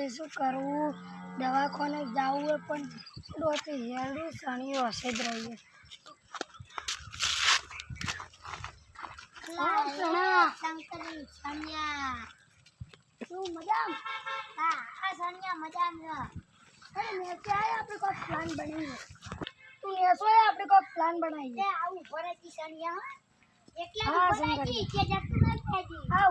પછી શું કરવું દવાખાને જવું હોય પણ ડોસી હેરડી શણીઓ હશે જ રહીએ પ્લાન બનાવીએ આવું ફરેથી સણિયા એટલા ફરેથી કે જતું હા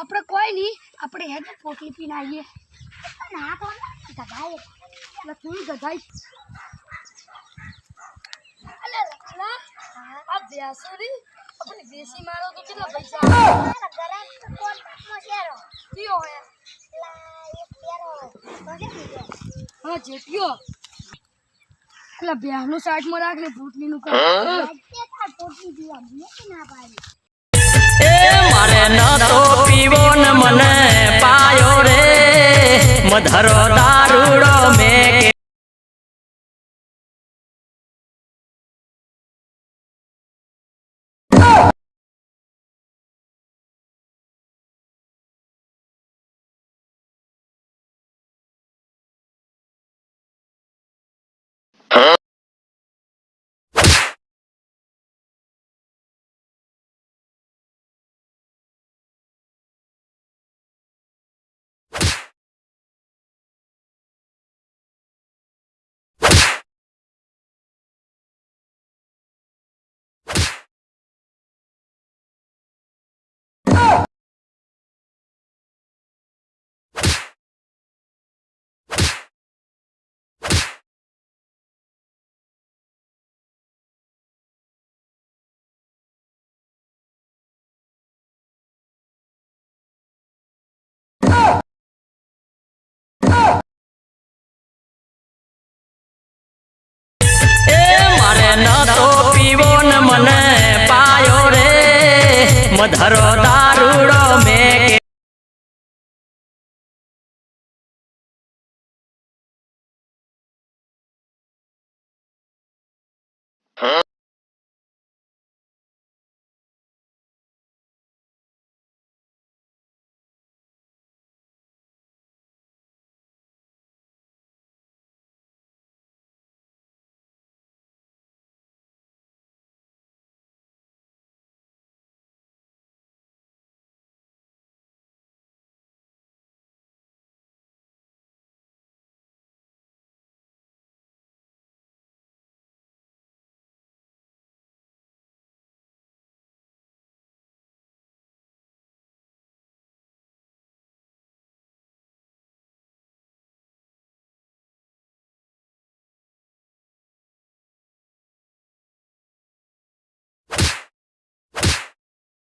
આપડે કોઈ ની આપડે હેડ પોટલી પીન આઈએ પણ હા પામ તો ગધાઈ એટલે તું ગધાઈ અલ્યા અલ્યા આ બ્યાસુરી apni desi maro to ketla paisa ane garam kon tokmo sero kyo hoya la ek perro to ketu ha jetio અલ્યા બ્યાનો સાટમાં રાખ લે ભુટલી નું તો તાર પોટલી દીવા ન ના પડી એ મારે ના મધરો દારૂડો મધરો દારૂડો મેં